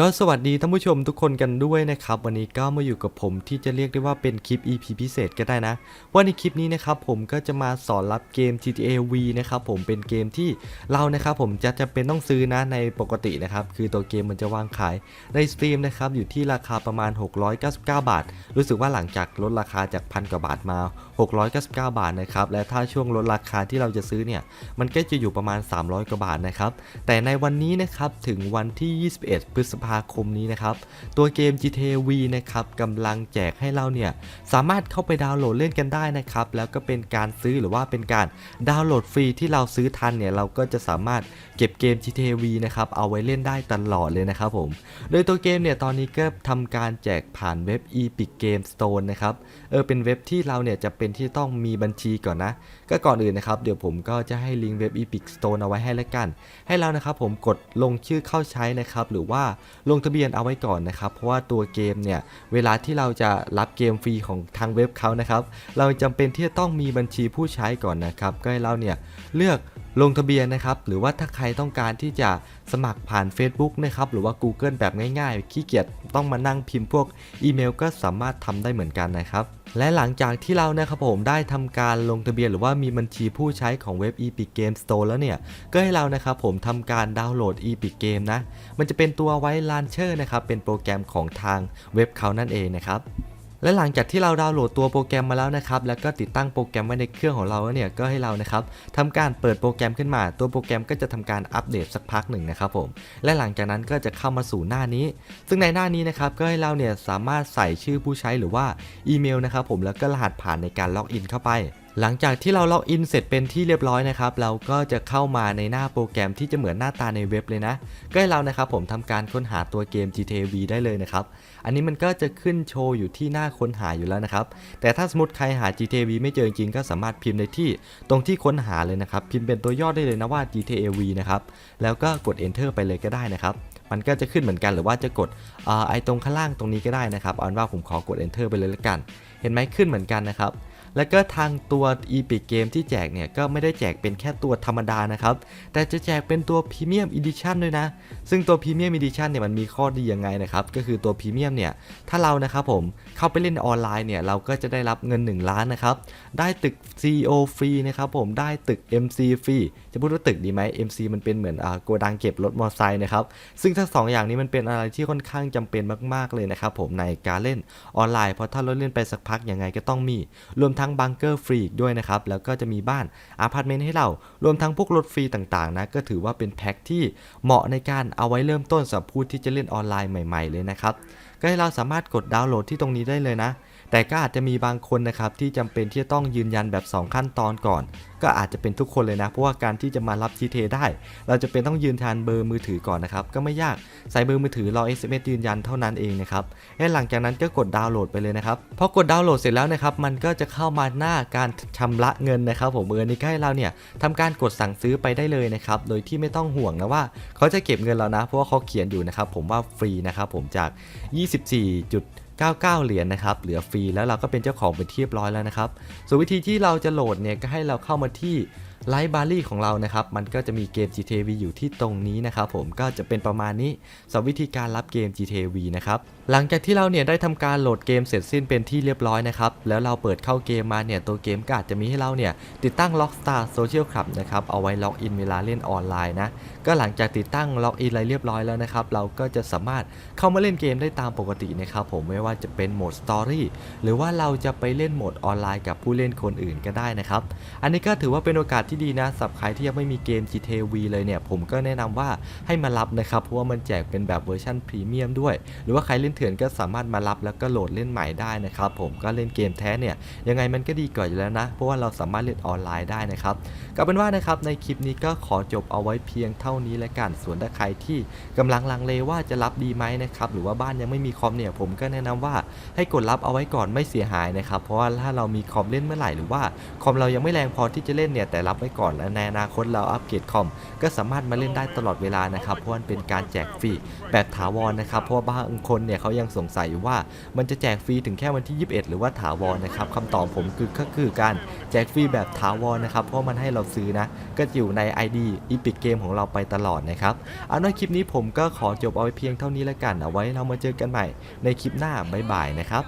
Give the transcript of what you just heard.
ก็สวัสดีท่านผู้ชมทุกคนกันด้วยนะครับ วันนี้ก็มาอยู่กับผมที่จะเรียกได้ว่าเป็นคลิป EP พิเศษก็ได้นะ ว่าในคลิปนี้นะครับผมก็จะมาสอนรับเกม GTA V นะครับผมเป็นเกมที่เรานะครับผมจะจะเป็นต้องซื้อนะในปกตินะครับ คือตัวเกมมันจะวางขายในสตรีมนะครับอยู่ที่ราคาประมาณ 699 บาท รู้สึกว่าหลังจากลดราคาจากพันกว่าบาทมา 699 บาทนะครับและถ้าช่วงลดราคาที่เราจะซื้อเนี่ยมันก็จะอยู่ประมาณ 300 กว่าบาทนะครับแต่ในวันนี้นะครับถึงวันที่ 21 พฤษภาคมนี้นะครับ ตัวเกม GTA V นะครับกำลังแจกให้เราเนี่ยสามารถเข้าไปดาวน์โหลดเล่นกันได้นะครับ แล้วก็เป็นการซื้อหรือว่าเป็นการดาวน์โหลดฟรีที่เราซื้อทันเนี่ยเราก็จะสามารถเก็บเกม GTA V นะครับเอาไว้เล่นได้ตลอดเลยนะครับผม โดยตัวเกมเนี่ยตอนนี้ก็ทำการแจกผ่านเว็บ Epic Game Store นะครับเออเป็นเว็บที่เราเนี่ยจะเป็นที่ต้องมีบัญชีก่อนนะ ก็ก่อนอื่นนะครับเดี๋ยวผมก็จะให้ลิงก์เว็บ Epic Store เอาไว้ให้แล้วกัน ให้เรานะครับผมกดลงชื่อเข้าใช้นะครับหรือว่าลงทะเบียนเอาไว้ก่อนนะครับ เพราะว่าตัวเกมเนี่ย เวลาที่เราจะรับเกมฟรีของทางเว็บเขานะครับ เราจำเป็นที่จะต้องมีบัญชีผู้ใช้ก่อนนะครับ ก็ให้เราเนี่ยเลือกลงทะเบียนนะครับ หรือว่าถ้าใครต้องการที่จะสมัครผ่าน Facebook นะครับ หรือว่า Google แบบง่ายๆ ขี้เกียจต้องมานั่งพิมพ์พวกอีเมล ก็สามารถทำได้เหมือนกันนะครับ และหลังจากที่เรานะครับผมได้ทำการลงทะเบียนหรือว่ามีบัญชีผู้ใช้ของเว็บ Epic Game Store แล้วเนี่ย ก็ให้เรานะครับผมทำการดาวน์โหลด Epic Game นะ มันจะเป็นตัวไว้ลานเชอร์นะครับ เป็นโปรแกรมของทางเว็บเขานั่นเองนะครับ และหลังจากที่เราดาวน์โหลดตัวโปรแกรมมาแล้วนะครับ แล้วก็ติดตั้งโปรแกรมไว้ในเครื่องของเราเนี่ยก็ให้เรานะครับทำการเปิดโปรแกรมขึ้นมา ตัวโปรแกรมก็จะทำการอัปเดตสักพักหนึ่งนะครับผม และหลังจากนั้นก็จะเข้ามาสู่หน้านี้ ซึ่งในหน้านี้นะครับก็ให้เราเนี่ยสามารถใส่ชื่อผู้ใช้หรือว่าอีเมลนะครับผมแล้วก็รหัสผ่านในการล็อกอินเข้าไป หลังจากที่เราล็อกอินเสร็จเป็นที่เรียบร้อยนะครับ เราก็จะเข้ามาในหน้าโปรแกรมที่จะเหมือนหน้าตาในเว็บเลยนะ ก็ให้เรานะครับผมทำการค้นหาตัวเกม GTA V ได้เลยนะครับ อันนี้มันก็จะขึ้นโชว์อยู่ที่หน้าค้นหาอยู่แล้วนะครับ แต่ถ้าสมมติใครหา GTA V ไม่เจอจริงก็สามารถพิมพ์ในที่ตรงที่ค้นหาเลยนะครับ พิมพ์เป็นตัวย่อได้เลยนะว่า GTA V นะครับ แล้วก็กด enter ไปเลยก็ได้นะครับ มันก็จะขึ้นเหมือนกันหรือว่าจะกดไอตรงข้างล่างตรงนี้ก็ได้นะครับเอาเป็นว่าผมขอกด enter ไปเลยละกัน เห็นไหมขึ้นเหมือนกันนะครับ แล้วก็ทางตัว Epic Game ที่แจกเนี่ยก็ไม่ได้แจกเป็นแค่ตัวธรรมดานะครับ แต่จะแจกเป็นตัว Premium Edition ด้วยนะ ซึ่งตัว Premium Edition เนี่ยมันมีข้อดียังไงนะครับ ก็คือตัว Premium เนี่ย ถ้าเรานะครับผมเข้าไปเล่นออนไลน์เนี่ย เราก็จะได้รับเงิน 1 ล้านนะครับ ได้ตึก CEO ฟรีนะครับผม ได้ตึก MC ฟรี จะพูดว่าตึกดีไหม MC มันเป็นเหมือนอ่าโกดังเก็บรถมอเตอร์ไซค์นะครับ ซึ่งทั้งสองอย่างนี้มันเป็นอะไรที่ค่อนข้างจำเป็นมาก ๆเลยนะครับผมในการเล่นออนไลน์ เพราะถ้าเราเล่นไปสักพักยังไงก็ต้องมี รวมทั้ง้งบังเกอร์ฟรีด้วยนะครับ แล้วก็จะมีบ้านอาพาร์ตเมนต์ให้เรา รวมทั้งพวกรถฟรีต่างๆนะ ก็ถือว่าเป็นแพ็คที่เหมาะในการเอาไว้เริ่มต้นสำหรับผู้ที่จะเล่นออนไลน์ใหม่ ๆ เลยนะครับ ก็ให้เราสามารถกดดาวน์โหลดที่ตรงนี้ได้เลยนะ แต่ก็อาจจะมีบางคนนะครับที่จำเป็นที่จะต้องยืนยันแบบ 2 ขั้นตอนก่อน ก็อาจจะเป็นทุกคนเลยนะ เพราะว่าการที่จะมารับ GTA ได้ เราจะเป็นต้องยืนยันเบอร์มือถือก่อนนะครับ ก็ไม่ยากใส่เบอร์มือถือรอ SMS ยืนยันเท่านั้นเองนะครับและหลังจากนั้นก็กดดาวน์โหลดไปเลยนะครับพอกดดาวน์โหลดเสร็จแล้วนะครับมันก็จะเข้ามาหน้าการชำระเงินนะครับ ผมเออนี่ก็ให้เราเนี่ยทำการกดสั่งซื้อไปได้เลยนะครับโดยที่ไม่ต้องห่วงนะว่า เขาจะเก็บเงินเรานะ เพราะว่าเขาเขียนอยู่นะครับผมว่าฟรีนะครับผมจาก 24จุด 99 เหรียญนะครับ เหลือฟรีแล้วเราก็เป็นเจ้าของเป็นที่เรียบร้อยแล้วนะครับ ส่วนวิธีที่เราจะโหลดเนี่ยก็ให้เราเข้ามาที่ไลฟ์บารี่ของเรานะครับ มันก็จะมีเกม GTV อยู่ที่ตรงนี้นะครับผมก็จะเป็นประมาณนี้สำหรับวิธีการรับเกม GTV นะครับ หลังจากที่เราเนี่ยได้ทำการโหลดเกมเสร็จสิ้นเป็นที่เรียบร้อยนะครับ แล้วเราเปิดเข้าเกมมาเนี่ยตัวเกมก็อาจจะมีให้เราเนี่ยติดตั้ง Rockstar Social Club นะครับ เอาไว้ล็อกอินเวลาเล่นออนไลน์นะ ก็หลังจากติดตั้งล็อกอินอะไรเรียบร้อยแล้วนะครับ เราก็จะสามารถเข้ามาเล่นเกมได้ตามปกตินะครับผมไม่ว่าจะเป็นโหมดสตอรี่หรือว่าเราจะไปเล่นโหมดออนไลน์กับผู้เล่นคนอื่นก็ได้นะครับ อันนี้ก็ถือว่าเป็นโอกาสที่ดีนะสำหรับใครที่ยังไม่มีเกม GTA V เลยเนี่ย ผมก็แนะนำว่าให้มารับนะครับ เพราะว่ามันแจกเป็นแบบเวอร์ชันพรีเมียมด้วย หรือว่าใครเล่นเถื่อนก็สามารถมารับแล้วก็โหลดเล่นใหม่ได้นะครับผมก็เล่นเกมแท้เนี่ยยังไงมันก็ดีกว่าอยู่แล้วนะ เพราะว่าเราสามารถเล่นออนไลน์ได้นะครับก็เป็นว่านะครับในคลิปนี้ก็ขอจบเอาไว้เพียงเท่านี้แล้วกัน ส่วนถ้าใครที่กำลังลังเลว่าจะรับดีไหมนะครับ หรือว่าบ้านยังไม่มีคอมเนี่ย ผมก็แนะนำว่าให้กดรับเอาไว้ก่อนไม่เสียหายนะครับ เพราะว่าถ้าเรามีคอมเล่นเมื่อไหร่หรือว่าคอมเรายังไม่แรงพอที่จะเล่นเนี่ยแต่รับไว้ก่อนและในอนาคตเราอัปเกรดคอม ก็สามารถมาเล่นได้ตลอดเวลานะครับเพราะมันเป็นการแจกฟรีแบบถาวรนะครับเพราะว่าบางคนเนี่ยเขายังสงสัยอยู่ว่ามันจะแจกฟรีถึงแค่วันที่ 21 หรือว่าถาวรนะครับคำตอบผมคือก็คือการแจกฟรีแบบถาวรนะครับเพราะมันให้เราซื้อนะก็อยู่ใน ID Epic Game ของเราไปตลอดนะครับเอาในคลิปนี้ผมก็ขอจบเอาไว้เพียงเท่านี้แล้วกัน เอาไว้เรามาเจอกันใหม่ในคลิปหน้าบ๊ายบายนะครับ